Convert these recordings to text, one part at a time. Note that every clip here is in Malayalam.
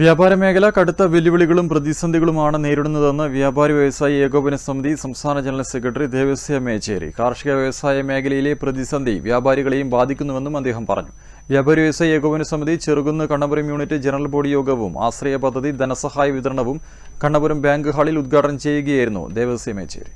വ്യാപാര മേഖല കടുത്ത വെല്ലുവിളികളും പ്രതിസന്ധികളുമാണ് നേരിടുന്നതെന്ന് വ്യാപാരി വ്യവസായി ഏകോപന സമിതി സംസ്ഥാന ജനറൽ സെക്രട്ടറി ദേവസ്യ മേച്ചേരി. കാർഷിക വ്യവസായ മേഖലയിലെ പ്രതിസന്ധി വ്യാപാരികളെയും ബാധിക്കുന്നുവെന്നും അദ്ദേഹം പറഞ്ഞു. വ്യാപാരി വ്യവസായി ഏകോപന സമിതി Cherukunnu Kannapuram unit general body യോഗവും ആശ്രയ പദ്ധതി ധനസഹായ വിതരണവും കണ്ണപുരം ബാങ്ക് ഹാളിൽ ഉദ്ഘാടനം ചെയ്യുകയായിരുന്നു ദേവസ്യ മേച്ചേരി.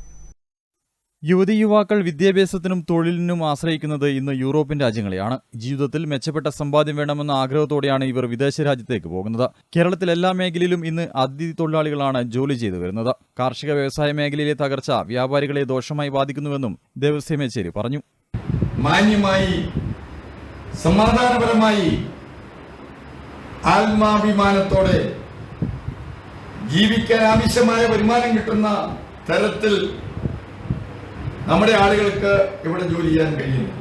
യുവതി യുവാക്കൾ വിദ്യാഭ്യാസത്തിനും തൊഴിലിനും ആശ്രയിക്കുന്നത് ഇന്ന് യൂറോപ്യൻ രാജ്യങ്ങളെയാണ്. ജീവിതത്തിൽ മെച്ചപ്പെട്ട സമ്പാദ്യം വേണമെന്ന ആഗ്രഹത്തോടെയാണ് ഇവർ വിദേശ രാജ്യത്തേക്ക് പോകുന്നത്. കേരളത്തിൽ എല്ലാ മേഖലയിലും ഇന്ന് അതിഥി തൊഴിലാളികളാണ് ജോലി ചെയ്തു വരുന്നത്. കാർഷിക വ്യവസായ മേഖലയിലെ തകർച്ച വ്യാപാരികളെ ദോഷമായി ബാധിക്കുന്നുവെന്നും ദേവസ്യ മേച്ചേരി പറഞ്ഞു. മാന്യമായി സമാധാനപരമായി ആത്മാഭിമാനത്തോടെ ജീവിക്കാൻ ആവശ്യമായ വരുമാനം കിട്ടുന്ന തരത്തിൽ നമ്മുടെ ആളുകൾക്ക് ഇവിടെ ജോലി ചെയ്യാൻ കഴിയുന്നു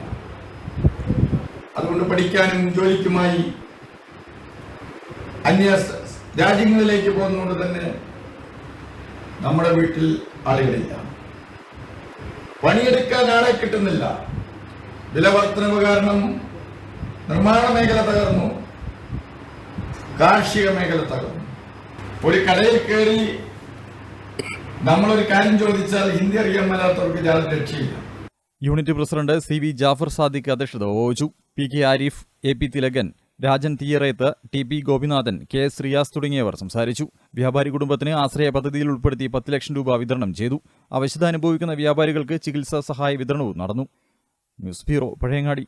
അതുകൊണ്ട് പഠിക്കാനും ജോലിക്കുമായി അന്യ രാജ്യങ്ങളിലേക്ക് പോകുന്നതുകൊണ്ട് തന്നെ നമ്മുടെ വീട്ടിൽ ആളുകളില്ല. പണിയെടുക്കാൻ ആളെ കിട്ടുന്നില്ല. വിലവർദ്ധനവ് കാരണം നിർമ്മാണ മേഖല തകർന്നു. കാർഷിക മേഖല തകർന്നു. ഒരു കടയിൽ കയറി നമ്മളൊരു കാര്യം ചോദിച്ചാൽ ഹിന്ദി അറിയാൻ മേലാത്തവർക്ക് ജാതി രക്ഷയില്ല. Unit president C V Jafar Sadiq അധ്യക്ഷത വഹിച്ചു. P K Arif A P Thilakan Rajan Theeyareth T P Gopinathan K Sreeyas തുടങ്ങിയവർ സംസാരിച്ചു. വ്യാപാരി കുടുംബത്തിന് ആശ്രയ പദ്ധതിയിൽ ഉൾപ്പെടുത്തി പത്ത് ലക്ഷം രൂപ വിതരണം ചെയ്തു. അവശത അനുഭവിക്കുന്ന വ്യാപാരികൾക്ക് ചികിത്സാ സഹായ വിതരണവും നടന്നു. News bureau Pazhayangadi.